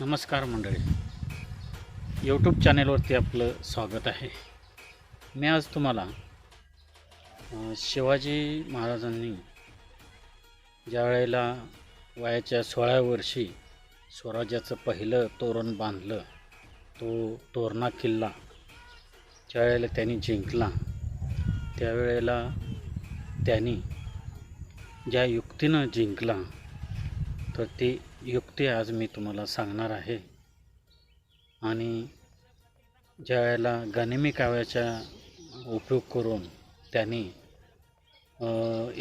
नमस्कार मंडळी. यूट्यूब चॅनेलवरती आपलं स्वागत आहे. मी आज तुम्हाला शिवाजी महाराजांनी ज्या वेळेला वयाच्या सोळाव्या वर्षी स्वराज्याचं पहिलं तोरण बांधलं तो तोरणा किल्ला ज्या वेळेला त्यांनी जिंकला त्यावेळेला त्यांनी ज्या युक्तीनं जिंकला तर ती युक्ती आज मी तुम्हाला सांगणार आहे. आणि ज्या वेळेला गनिमी काव्याचा उपयोग करून त्यांनी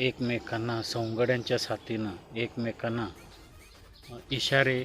एकमेकांना सवंगड्यांच्या साथीनं एकमेकांना इशारे